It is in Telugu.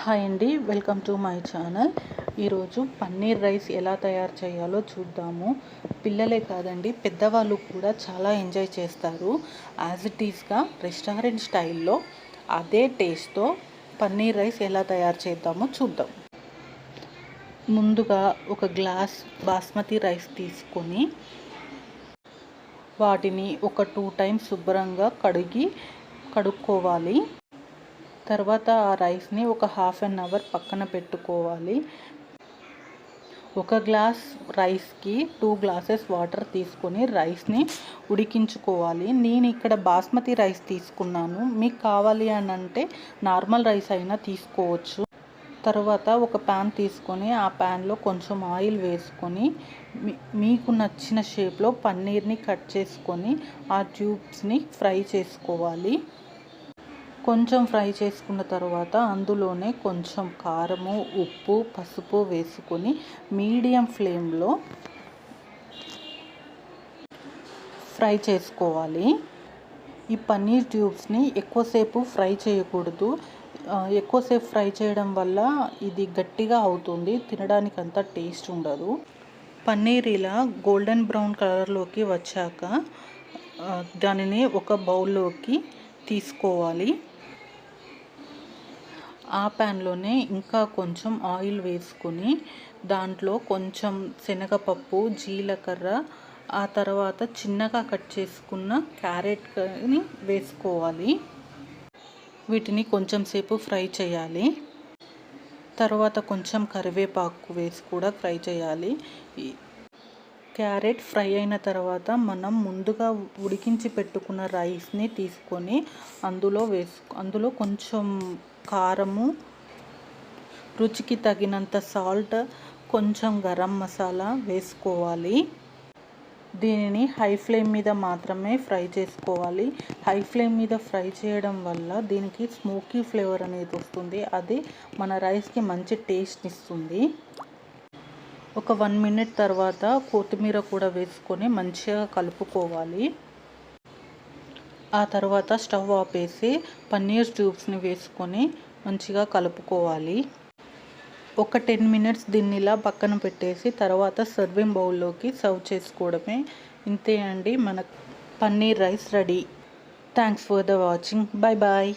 హాయ్ అండి వెల్కమ్ టు మై ఛానల్. ఈరోజు పన్నీర్ రైస్ ఎలా తయారు చేయాలో చూద్దాము. పిల్లలే కాదండి పెద్దవాళ్ళు కూడా చాలా ఎంజాయ్ చేస్తారు. యాజ్ ఇట్ ఈస్గా రెస్టారెంట్ స్టైల్లో అదే టేస్ట్తో పన్నీర్ రైస్ ఎలా తయారు చేద్దామో చూద్దాం. ముందుగా ఒక గ్లాస్ బాస్మతి రైస్ తీసుకొని వాటిని ఒక టూ టైమ్స్ శుభ్రంగా కడిగి కడుక్కోవాలి. తర్వాత ఆ రైస్ని ఒక హాఫ్ అన్ అవర్ పక్కన పెట్టుకోవాలి. ఒక గ్లాస్ రైస్కి టూ గ్లాసెస్ వాటర్ తీసుకొని రైస్ని ఉడికించుకోవాలి. నేను ఇక్కడ బాస్మతి రైస్ తీసుకున్నాను. మీకు కావాలి అని అంటే నార్మల్ రైస్ అయినా తీసుకోవచ్చు. తర్వాత ఒక ప్యాన్ తీసుకొని ఆ ప్యాన్లో కొంచెం ఆయిల్ వేసుకొని మీకు నచ్చిన షేప్లో పన్నీర్ని కట్ చేసుకొని ఆ ట్యూబ్స్ని ఫ్రై చేసుకోవాలి. కొంచెం ఫ్రై చేసుకున్న తర్వాత అందులోనే కొంచెం కారము ఉప్పు పసుపు వేసుకొని మీడియం ఫ్లేమ్లో ఫ్రై చేసుకోవాలి. ఈ పన్నీర్ ట్యూబ్స్ని ఎక్కువసేపు ఫ్రై చేయకూడదు. ఎక్కువసేపు ఫ్రై చేయడం వల్ల ఇది గట్టిగా అవుతుంది తినడానికి అంత టేస్ట్ ఉండదు. పన్నీర్ ఇలా గోల్డెన్ బ్రౌన్ కలర్లోకి వచ్చాక దానిని ఒక బౌల్లోకి తీసుకోవాలి. ఆ ప్యాన్లోనే ఇంకా కొంచెం ఆయిల్ వేసుకొని దాంట్లో కొంచెం శనగపప్పు జీలకర్ర ఆ తర్వాత చిన్నగా కట్ చేసుకున్న క్యారెట్ని వేసుకోవాలి. వీటిని కొంచెం సేపు ఫ్రై చేయాలి. తర్వాత కొంచెం కరివేపాకు వేసి కూడా ఫ్రై చేయాలి. క్యారెట్ ఫ్రై అయిన తర్వాత మనం ముందుగా ఉడికించి పెట్టుకున్న రైస్ని తీసుకొని అందులో వేసు అందులో కొంచెం కారము రుచికి తగినంత సాల్ట్ కొంచెం గరం మసాలా వేసుకోవాలి. దీనిని హై ఫ్లేమ్ మీద మాత్రమే ఫ్రై చేసుకోవాలి. హై ఫ్లేమ్ మీద ఫ్రై చేయడం వల్ల దీనికి స్మోకీ ఫ్లేవర్ అనేది వస్తుంది. అది మన రైస్కి మంచి టేస్ట్ ఇస్తుంది. ఒక వన్ మినిట్ తర్వాత కొత్తిమీర కూడా వేసుకొని మంచిగా కలుపుకోవాలి. ఆ తర్వాత స్టవ్ ఆపేసి పన్నీర్ ట్యూబ్స్ని వేసుకొని మంచిగా కలుపుకోవాలి. ఒక టెన్ మినిట్స్ దీన్ని ఇలా పక్కన పెట్టేసి తర్వాత సర్వింగ్ బౌల్లోకి సర్వ్ చేసుకోవడమే ఇంతే అండి. మన paneer rice ready. Thanks for the watching. Bye bye.